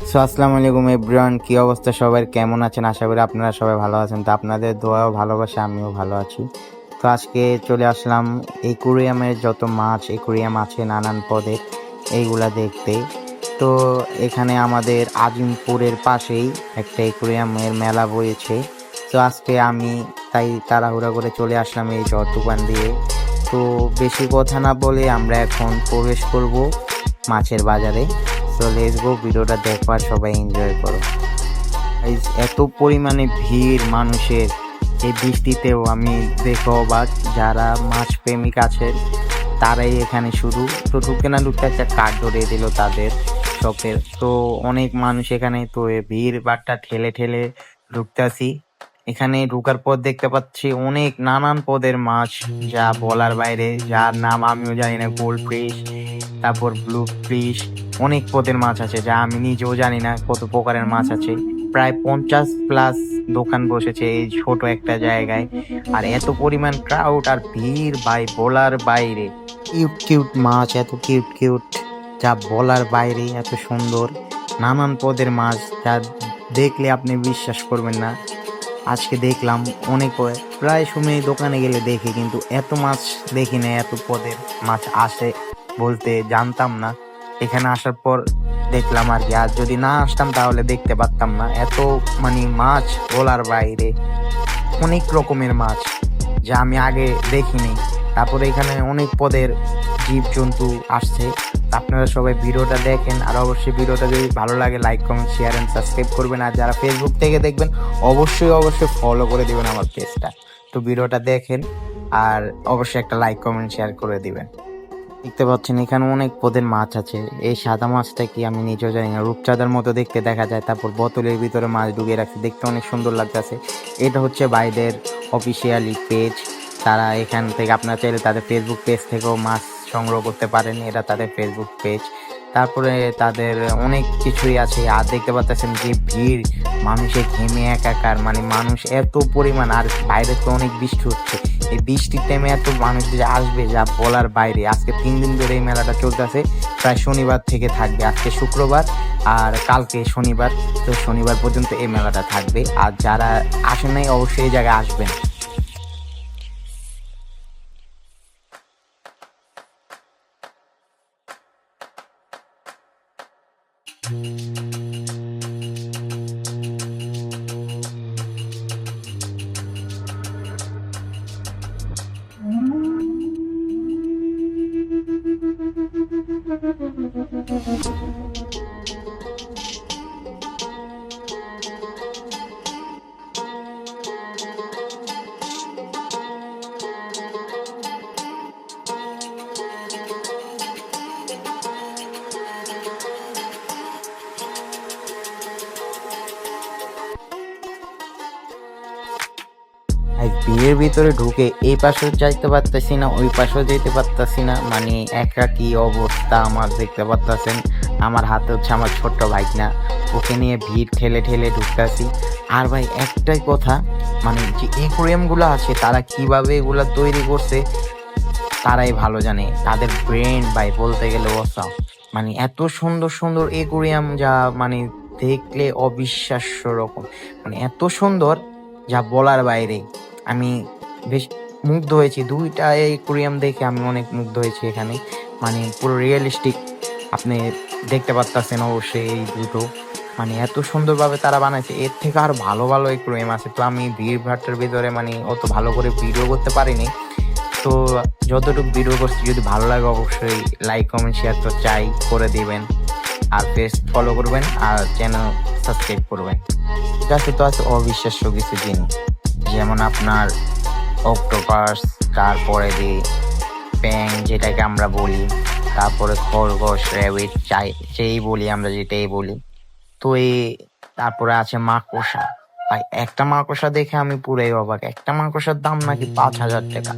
So আসসালামু আলাইকুম everyone, কি অবস্থা সবার কেমন আছেন? আশা করি আপনারা সবাই ভালো আছেন। তো আপনাদের দোয়াও ভালোবাসা, আমিও ভালো আছি। তো আজকে চলে আসলাম একুরিয়ামের যত মাছ, একুরিয়াম আছে নানান পদের এইগুলা দেখতে। তো এখানে আমাদের আজিমপুরের পাশেই একটা একুরিয়ামের মেলা বয়েছে তো আজকে আমি তাই তাড়াহুড়া করে চলে আসলাম এই জট দোকান দিয়ে। তো বেশি কথা না বলে আমরা এখন প্রবেশ করব মাছের বাজারে। তো লেটস গো ভিডিওটা দেখবার সবাই এনজয় করো। এত পরিমাণে ভিড় মানুষের, এই বৃষ্টিতেও আমি দেখো বা যারা মাছ প্রেমিক আছে, তারাই এখানে শুধু। তো ঢুকতে না ঢুকতে একটা কার্ড ধরিয়ে দিল তাদের শপের তো অনেক মানুষ এখানে, তো ভিড় বাট্টা ঠেলে ঠেলে ঢুকতেছি এখানে ঢুকার পর দেখতে পাচ্ছি অনেক নানান পদের মাছ, যা বলার বাইরে, যার নাম আমিও জানি না গোল্ড ফিশ তারপর ব্লু ফিশ অনেক পদের মাছ আছে, যা আমি নিজেও জানি না কত প্রকারের মাছ আছে। প্রায় পঞ্চাশ প্লাস দোকান বসেছে এই ছোট একটা জায়গায়, আর এত পরিমাণ ক্রাউড আর ভিড় বাই বলার বাইরে। কিউট কিউট মাছ, এত কিউট কিউট যা বলার বাইরে, এত সুন্দর। নানান পদের মাছ, যা দেখলে আপনি বিশ্বাস করবেন না। আজকে দেখলাম অনেক প্রায় সময় দোকানে গেলে দেখি, কিন্তু এত মাছ দেখি না, এত পদের মাছ আসে বলতে জানতাম না। এখানে আসার পর দেখলাম আর কি, আর যদি না আসতাম তাহলে দেখতে পারতাম না। এত মানে মাছ বলার বাইরে, অনেক রকমের মাছ যা আমি আগে দেখিনি। তারপরে এখানে অনেক পদের জীবজন্তু আসছে। আপনারা সবাই ভিডিওটা দেখেন আর অবশ্যই ভিডিওটা যদি ভালো লাগে like comment share and subscribe করবেন। আর যারা ফেসবুক থেকে দেখবেন, অবশ্যই অবশ্যই ফলো করে দিবেন আমার পেজটা তো ভিডিওটা দেখেন আর অবশ্যই একটা লাইক কমেন্ট শেয়ার করে দিবেন। দেখতে পাচ্ছেন, এখানে অনেক পদের মাছ আছে। এই সাদা মাছটা কি আমি নিজেও জানি না। রূপচাঁদার মতো দেখতে দেখা যায়, তারপর বোতলের ভিতরে মাছ ঢুকিয়ে রাখছে। দেখতে অনেক সুন্দর লাগতেছে। এটা হচ্ছে বাইদের অফিসিয়ালি পেজ তারা এখান থেকে আপনারা চাইলে তাদের ফেসবুক পেজ থেকেও মাছ সংগ্রহ করতে পারেন। এটা তাদের ফেসবুক পেজ তারপরে তাদের অনেক কিছুই আছে। আর দেখতে পাচ্ছেন যে ভিড় মানুষের ঘেমে একাকার। মানে মানুষ এত পরিমাণ, আর বাইরে তো অনেক বৃষ্টি হচ্ছে। এই বৃষ্টির টাইমে এত মানুষ যে আসবে যা বলার বাইরে। আজকে তিন দিন ধরে এই মেলাটা চলতেছে। প্রায় শনিবার থেকে থাকবে। আজকে শুক্রবার আর কালকে শনিবার। তো শনিবার পর্যন্ত এই মেলাটা থাকবে। আর যারা আসেন নাই, অবশ্যই এই জায়গায় আসবেন। আর বিয়ের ভিতরে ঢুকে এই পাশেও যাইতে পারতেছি না, ওই পাশেও যেতে পারতেছি না। মানে একা কি অবস্থা আমার দেখতে পারতেছেন? আমার হাতে হচ্ছে আমার ছোট্ট বাইক না ওকে নিয়ে ভিড় ঠেলে ঠেলে ঢুকতেছি। আর ভাই, একটাই কথা মানে যে একুরিয়ামগুলো আছে, তারা কীভাবে এগুলা তৈরি করছে, তারাই ভালো জানে। তাদের ব্রেন ভাই, বলতে গেলে অসাম মানে এত সুন্দর সুন্দর একুরিয়াম যা মানে দেখলে অবিশ্বাস্য রকম। মানে এত সুন্দর, যা বলার বাইরে। আমি বেশ মুগ্ধ হয়েছি। দুইটা একুরিয়াম দেখে আমি অনেক মুগ্ধ হয়েছি এখানে। মানে পুরো রিয়েলিস্টিক আপনি দেখতে পারতেছেন অবশ্যই এই দুটো। মানে এত সুন্দরভাবে তারা বানাইছে, এর থেকে আর ভালো ভালো একুরিয়াম আছে। তো আমি ভিড় ভাট্টার ভিতরে মানে অত ভালো করে ভিডিও করতে পারিনি। তো যতটুকু ভিডিও করছি, যদি ভালো লাগে অবশ্যই লাইক কমেন্ট শেয়ার তো চাই করে দিবেন। আর পেজ ফলো করবেন আর চ্যানেল সাবস্ক্রাইব করবেন। কাছে তো আছে অবিশ্বাস্য কিছু জিনিস। যেমন আপনার অক্টোপাস তারপরে যে প্যাং যেটাকে আমরা বলি, তারপরে খরগোশ র্যাবিট চাই যেই বলি আমরা যেটাই বলি। তো এই, তারপরে আছে মাকড়সা। ভাই, একটা মাকড়সা দেখে আমি পুরাই অবাক। একটা মাকড়সার দাম নাকি পাঁচ হাজার টাকা।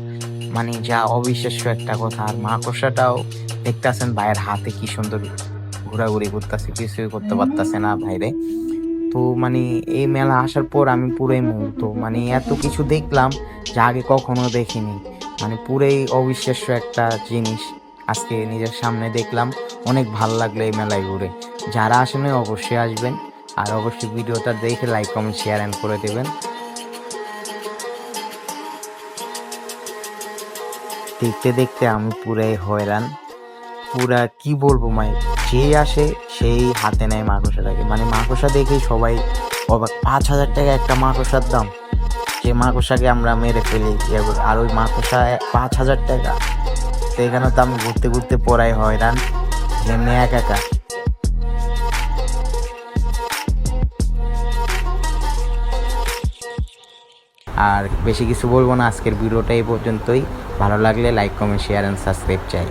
মানে যা অবিশ্বাস্য একটা কথা। আর মাকড়সাটাও দেখতেছেন ভাইয়ের হাতে কি সুন্দর ঘোরাঘুরি করতেছে, কিছুই করতে পারতেছে না ভাইরে। তো মানে এই মেলা আসার পর আমি পুরাই মুগ্ধ। মানে এত কিছু দেখলাম যা আগে কখনো দেখিনি। মানে পুরোই অবিশ্বাস্য একটা জিনিস আজকে নিজের সামনে দেখলাম। অনেক ভালো লাগল এই মেলায় ঘুরে। যারা আসেন অবশ্যই আসবেন। আর অবশ্যই ভিডিওটা দেখে লাইক কমেন্ট শেয়ার অ্যান্ড করে দেবেন। দেখতে দেখতে আমি পুরাই হয়রান। পুরা, কি বলব মাই যে আসে, সেই হাতে নেয় মাকড়সাটাকে। মানে মাকড়সা দেখেই সবাই অবাক। পাঁচ হাজার টাকা একটা মাকড়সার দাম। যে মাকড়সাকে আমরা মেরে ফেলি ইয়ে করি। আর ওই মাকড়সা পাঁচ হাজার টাকা। তো এখানে তো আমি ঘুরতে ঘুরতে পড়াই হয়রান। এমনি এক একা। আর বেশি কিছু বলব না। আজকের ভিডিওটা এই পর্যন্তই। ভালো লাগলে like comment share and subscribe চাই।